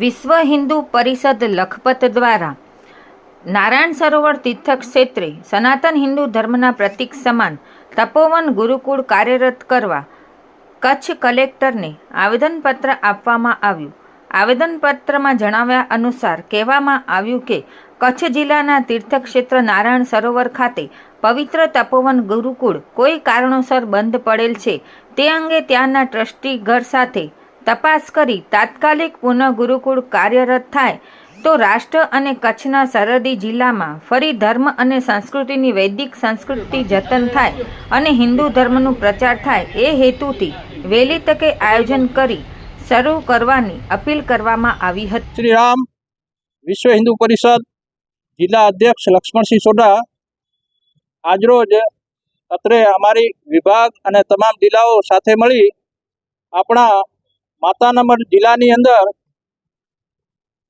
વિશ્વ હિન્દુ પરિષદ લખપત દ્વારા નારાયણ સરોવર તીર્થક્ષેત્રે સનાતન હિન્દુ ધર્મના પ્રતીક સમાન તપોવન ગુરુકુળ કાર્યરત કરવા કચ્છ કલેક્ટરને આવેદનપત્ર આપવામાં આવ્યું. આવેદનપત્રમાં જણાવ્યા અનુસાર કહેવામાં આવ્યું કે કચ્છ જિલ્લાના તીર્થક્ષેત્ર નારાયણ સરોવર ખાતે પવિત્ર તપોવન ગુરુકુળ કોઈ કારણોસર બંધ પડેલ છે. તે અંગે ત્યાંના ટ્રસ્ટી ઘર સાથે તપાસ કરી તાત્કાલિક પુનઃ ગુરુકુળ કાર્યરત થાય, તો રાષ્ટ્ર અને કચ્છના સરહદી જિલ્લામાં ફરી ધર્મ અને સંસ્કૃતિની વૈદિક સંસ્કૃતિ જતન થાય અને હિન્દુ ધર્મનું પ્રચાર થાય એ હેતુથી વહેલી તકે આયોજન કરી શરૂ કરવાની અપીલ કરવામાં આવી હતી. શ્રી રામ વિશ્વ હિન્દુ પરિષદ જિલ્લા અધ્યક્ષ લક્ષ્મણસિંહ સોઢા આજરોજ અત્રે અમારી વિભાગ અને તમામ જિલ્લાઓ સાથે મળી આપણા માતાનગર જિલ્લાની અંદર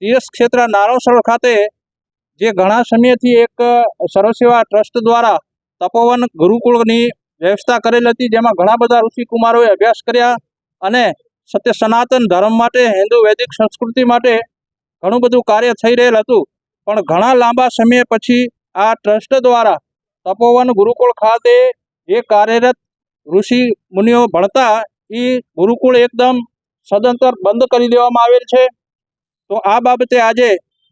તીર્થ ક્ષેત્ર નારાયણ ખાતે જે ઘણા સમયથી એક સર્વસેવા ટ્રસ્ટ દ્વારા તપોવન ગુરુકુળની વ્યવસ્થા કરેલ હતી, જેમાં ઘણા બધા ઋષિકુમારોએ અભ્યાસ કર્યા અને સત્ય સનાતન ધર્મ માટે, હિન્દુ વૈદિક સંસ્કૃતિ માટે ઘણું બધું કાર્ય થઈ રહેલ હતું. પણ ઘણા લાંબા સમય પછી આ ટ્રસ્ટ દ્વારા તપોવન ગુરુકુળ ખાતે જે કાર્યરત ઋષિ મુનિઓ ભણતા એ ગુરુકુળ એકદમ સદંતર બંધ કરી દેવામાં આવેલ છે. તો આ બાબતે આજે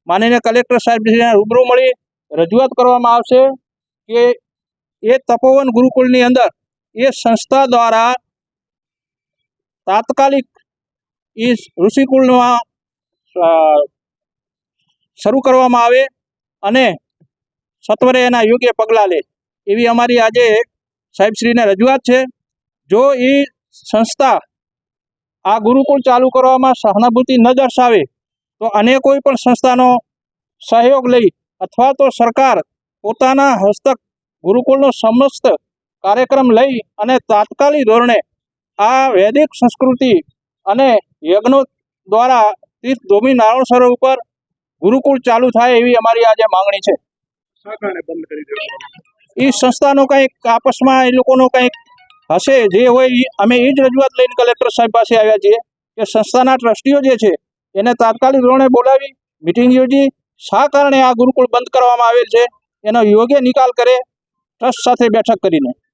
માનનીય કલેક્ટર સાહેબને રૂબરૂ મળી રજૂઆત કરવામાં આવશે કે એ તપોવન ગુરુકુળની અંદર એ સંસ્થા દ્વારા તાત્કાલિક એ ઋષિકુળમાં શરૂ કરવામાં આવે અને સત્વરે એના યોગ્ય પગલાં લે. એવી અમારી આજે સાહેબશ્રીને રજૂઆત છે. જો એ સંસ્થા આ ગુરુકુળ ચાલુ કરવામાં સહાનુભૂતિ ન દર્શાવે તો અન્ય કોઈ પણ સંસ્થાનો સહયોગ લઈ અથવા તો સરકાર પોતાના હસ્તક ગુરુકુળનો સમસ્ત કાર્યક્રમ લઈ અને તાત્કાલિક ધોરણે આ વૈદિક સંસ્કૃતિ અને યજ્ઞો દ્વારા તીર્થ ધોમી નારાયણ સરોવર ઉપર ગુરુકુળ ચાલુ થાય એવી અમારી આજે માંગણી છે. એ સંસ્થાનો કંઈક આપસમાં એ લોકોનો કંઈક હશે. જે હોય અમે એ જ રજૂઆત લઈને કલેક્ટર સાહેબ પાસે આવ્યા છીએ કે સંસ્થાના ટ્રસ્ટીઓ જે છે, એને તાત્કાલિક ધોરણે બોલાવી, મિટિંગ યોજી. શા કારણે આ ગુરુકુળ બંધ કરવામાં આવેલ છે? એનો યોગ્ય નિકાલ કરે, ટ્રસ્ટ સાથે બેઠક કરીને.